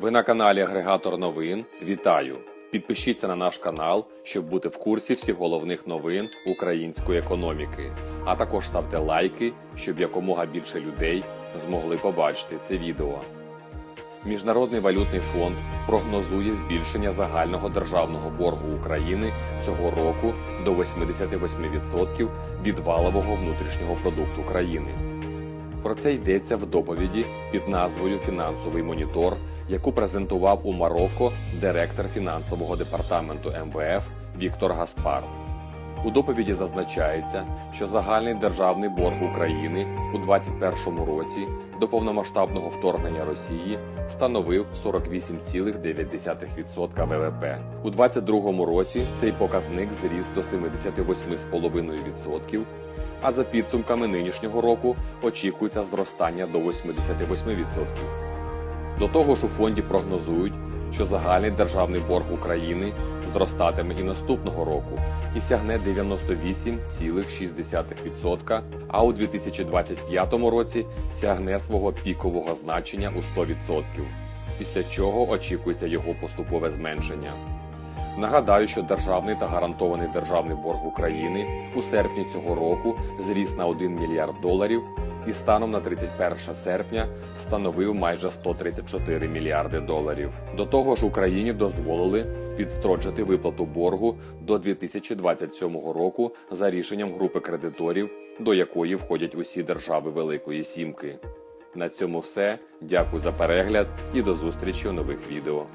Ви на каналі Агрегатор новин. Вітаю! Підпишіться на наш канал, щоб бути в курсі всіх головних новин української економіки. А також ставте лайки, щоб якомога більше людей змогли побачити це відео. Міжнародний валютний фонд прогнозує збільшення загального державного боргу України цього року до 88% від валового внутрішнього продукту країни. Про це йдеться в доповіді під назвою Фінансовий монітор, яку презентував у Марокко директор фінансового департаменту МВФ Віктор Гаспар. У доповіді зазначається, що загальний державний борг України у 2021 році до повномасштабного вторгнення Росії становив 48,9% ВВП. У 2022 році цей показник зріс до 78,5%, а за підсумками нинішнього року очікується зростання до 88%. До того ж, у фонді прогнозують, що загальний державний борг України зростатиме і наступного року і сягне 98,6%, а у 2025 році сягне свого пікового значення у 100%, після чого очікується його поступове зменшення. Нагадаю, що державний та гарантований державний борг України у серпні цього року зріс на 1 мільярд доларів і станом на 31 серпня становив майже 134 мільярди доларів. До того ж, Україні дозволили відстрочити виплату боргу до 2027 року за рішенням групи кредиторів, до якої входять усі держави Великої Сімки. На цьому все. Дякую за перегляд і до зустрічі у нових відео.